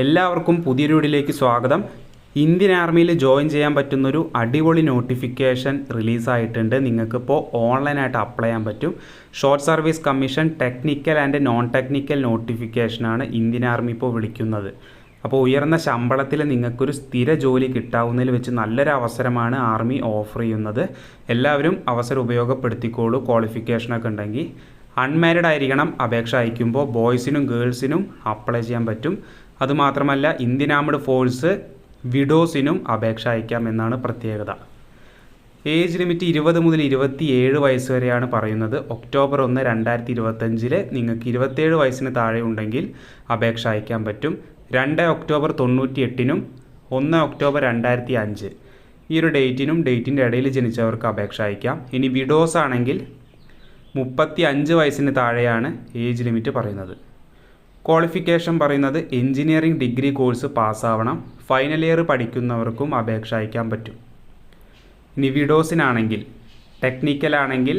എല്ലാവർക്കും പുതിയൊരു വീഡിയോയിലേക്ക് സ്വാഗതം. ഇന്ത്യൻ ആർമിയിൽ ജോയിൻ ചെയ്യാൻ പറ്റുന്നൊരു അടിപൊളി നോട്ടിഫിക്കേഷൻ റിലീസായിട്ടുണ്ട്. നിങ്ങൾക്കിപ്പോൾ ഓൺലൈനായിട്ട് അപ്ലൈ ചെയ്യാൻ പറ്റും. Short service commission technical and non technical നോട്ടിഫിക്കേഷനാണ് Indian army ഇപ്പോൾ വിളിക്കുന്നത്. അപ്പോൾ ഉയർന്ന ശമ്പളത്തിൽ നിങ്ങൾക്കൊരു സ്ഥിര ജോലി കിട്ടാവുന്നതിൽ വെച്ച് നല്ലൊരു അവസരമാണ് ആർമി ഓഫർ ചെയ്യുന്നത്. എല്ലാവരും അവസരം ഉപയോഗപ്പെടുത്തിക്കോളൂ. ക്വാളിഫിക്കേഷനൊക്കെ ഉണ്ടെങ്കിൽ അൺമാരിഡ് ആയിരിക്കണം. അപേക്ഷ അയക്കുമ്പോൾ ബോയ്സിനും ഗേൾസിനും അപ്ലൈ ചെയ്യാൻ പറ്റും. അതുമാത്രമല്ല ഇന്ത്യൻ ആംഡ് ഫോഴ്സ് വിഡോസിനും അപേക്ഷ അയക്കാം എന്നാണ് പ്രത്യേകത. ഏജ് ലിമിറ്റ് ഇരുപത് മുതൽ ഇരുപത്തി ഏഴ് വയസ്സ് വരെയാണ് പറയുന്നത്. ഒക്ടോബർ ഒന്ന് രണ്ടായിരത്തി ഇരുപത്തഞ്ചിൽ നിങ്ങൾക്ക് ഇരുപത്തേഴ് വയസ്സിന് താഴെ ഉണ്ടെങ്കിൽ അപേക്ഷ അയക്കാൻ പറ്റും. രണ്ട് ഒക്ടോബർ തൊണ്ണൂറ്റി എട്ടിനും ഒന്ന് ഒക്ടോബർ രണ്ടായിരത്തി അഞ്ച് ഈ ഒരു ഡേറ്റിനും ഡേറ്റിന്റെ ഇടയിൽ ജനിച്ചവർക്ക് അപേക്ഷ അയക്കാം. ഇനി വിഡോസ് ആണെങ്കിൽ മുപ്പത്തി അഞ്ച് വയസ്സിന് താഴെയാണ് ഏജ് ലിമിറ്റ് പറയുന്നത്. ക്വാളിഫിക്കേഷൻ പറയുന്നത് എഞ്ചിനീയറിംഗ് ഡിഗ്രി കോഴ്സ് പാസ്സാവണം. ഫൈനൽ ഇയർ പഠിക്കുന്നവർക്കും അപേക്ഷ അയക്കാൻ പറ്റും. ഇനി വിഡോസിനാണെങ്കിൽ ടെക്നിക്കൽ ആണെങ്കിൽ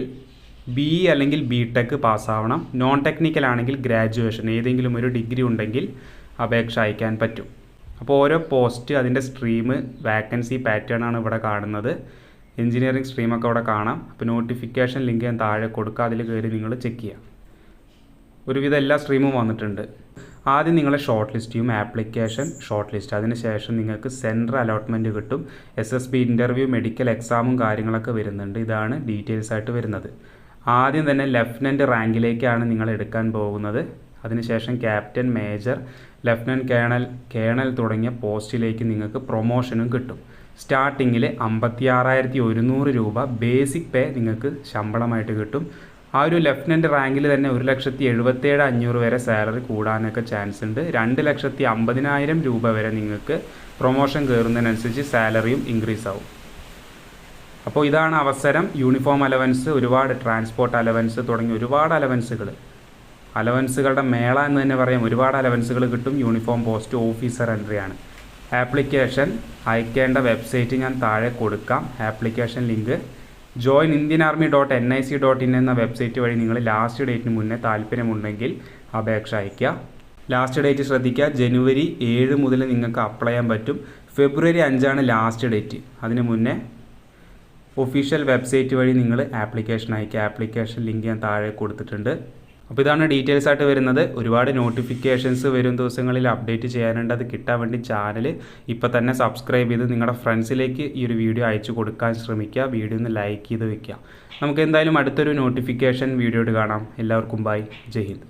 ബി ഇ അല്ലെങ്കിൽ ബി ടെക് പാസ്സാവണം. നോൺ ടെക്നിക്കൽ ആണെങ്കിൽ ഗ്രാജുവേഷൻ ഏതെങ്കിലും ഒരു ഡിഗ്രി ഉണ്ടെങ്കിൽ അപേക്ഷ അയക്കാൻ പറ്റും. അപ്പോൾ ഓരോ പോസ്റ്റ് അതിന്റെ സ്ട്രീം വാക്കൻസി പാറ്റേൺ ആണ് ഇവിടെ കാണുന്നത്. എഞ്ചിനീയറിംഗ് സ്ട്രീമൊക്കെ അവിടെ കാണാം. അപ്പോൾ നോട്ടിഫിക്കേഷൻ ലിങ്ക് ഞാൻ താഴെ കൊടുക്കുക അതിൽ കയറി നിങ്ങൾ ചെക്ക് ചെയ്യാം. ഒരുവിധം എല്ലാ സ്ട്രീമും വന്നിട്ടുണ്ട്. ആദ്യം നിങ്ങളെ ഷോർട്ട് ലിസ്റ്റ് ചെയ്യും ആപ്ലിക്കേഷൻ ഷോർട്ട് ലിസ്റ്റ് അതിനുശേഷം നിങ്ങൾക്ക് സെന്റർ അലോട്ട്മെന്റ് കിട്ടും. S S B interview medical എക്സാമും കാര്യങ്ങളൊക്കെ വരുന്നുണ്ട്. ഇതാണ് ഡീറ്റെയിൽസ് ആയിട്ട് വരുന്നത്. ആദ്യം തന്നെ ലെഫ്റ്റനന്റ് റാങ്കിലേക്കാണ് നിങ്ങൾ എടുക്കാൻ പോകുന്നത്. അതിനുശേഷം captain major lieutenant colonel colonel തുടങ്ങിയ പോസ്റ്റിലേക്ക് നിങ്ങൾക്ക് പ്രൊമോഷനും കിട്ടും. സ്റ്റാർട്ടിങ്ങിൽ അമ്പത്തി ആറായിരത്തി ഒരുന്നൂറ് രൂപ ബേസിക് പേ നിങ്ങൾക്ക് ശമ്പളമായിട്ട് കിട്ടും. ആ ഒരു ലെഫ്റ്റനന്റ് റാങ്കിൽ തന്നെ ഒരു ലക്ഷത്തി എഴുപത്തേഴ് അഞ്ഞൂറ് വരെ സാലറി കൂടാനൊക്കെ ചാൻസ് ഉണ്ട്. രണ്ട് ലക്ഷത്തി അമ്പതിനായിരം രൂപ വരെ നിങ്ങൾക്ക് പ്രൊമോഷൻ കയറുന്നതിനനുസരിച്ച് സാലറിയും ഇൻക്രീസ് ആവും. അപ്പോൾ ഇതാണ് അവസരം. യൂണിഫോം അലവൻസ് ഒരുപാട് ട്രാൻസ്പോർട്ട് അലവൻസ് തുടങ്ങി ഒരുപാട് അലവൻസുകൾ അലവൻസുകളുടെ മേള എന്ന് തന്നെ പറയാം. ഒരുപാട് അലവൻസുകൾ കിട്ടും. യൂണിഫോം പോസ്റ്റ് ഓഫീസർ എൻട്രിയാണ് ആപ്ലിക്കേഷൻ അയക്കേണ്ട വെബ്സൈറ്റ് ഞാൻ താഴെ കൊടുക്കാം. Application link join Indian army dot N I C dot in എന്ന വെബ്സൈറ്റ് വഴി നിങ്ങൾ ലാസ്റ്റ് ഡേറ്റിന് മുന്നേ താല്പര്യമുണ്ടെങ്കിൽ അപേക്ഷ അയയ്ക്കുക. ലാസ്റ്റ് ഡേറ്റ് ശ്രദ്ധിക്കുക. ജനുവരി ഏഴ് മുതൽ നിങ്ങൾക്ക് അപ്ലൈ ചെയ്യാൻ പറ്റും. ഫെബ്രുവരി അഞ്ചാണ് ലാസ്റ്റ് ഡേറ്റ് അതിന് മുന്നേ ഒഫീഷ്യൽ വെബ്സൈറ്റ് വഴി നിങ്ങൾ ആപ്ലിക്കേഷൻ അയക്കുക ആപ്ലിക്കേഷൻ ലിങ്ക് ഞാൻ താഴെ കൊടുത്തിട്ടുണ്ട്. അപ്പോൾ ഇതാണ് ഡീറ്റെയിൽസ് ആയിട്ട് വരുന്നത്. ഒരുപാട് നോട്ടിഫിക്കേഷൻസ് വരും ദിവസങ്ങളിൽ അപ്ഡേറ്റ് ചെയ്യാനുണ്ട്. അത് കിട്ടാൻ വേണ്ടി ചാനൽ ഇപ്പോൾ തന്നെ സബ്സ്ക്രൈബ് ചെയ്ത് നിങ്ങളുടെ ഫ്രണ്ട്സിലേക്ക് ഈ ഒരു വീഡിയോ അയച്ചു കൊടുക്കാൻ ശ്രമിക്കുക. വീഡിയോ ഒന്ന് ലൈക്ക് ചെയ്ത് വെക്കുക. നമുക്ക് എന്തായാലും അടുത്തൊരു നോട്ടിഫിക്കേഷൻ വീഡിയോയോട് കാണാം. എല്ലാവർക്കും ബൈ ജയ് ഹിന്ദ്.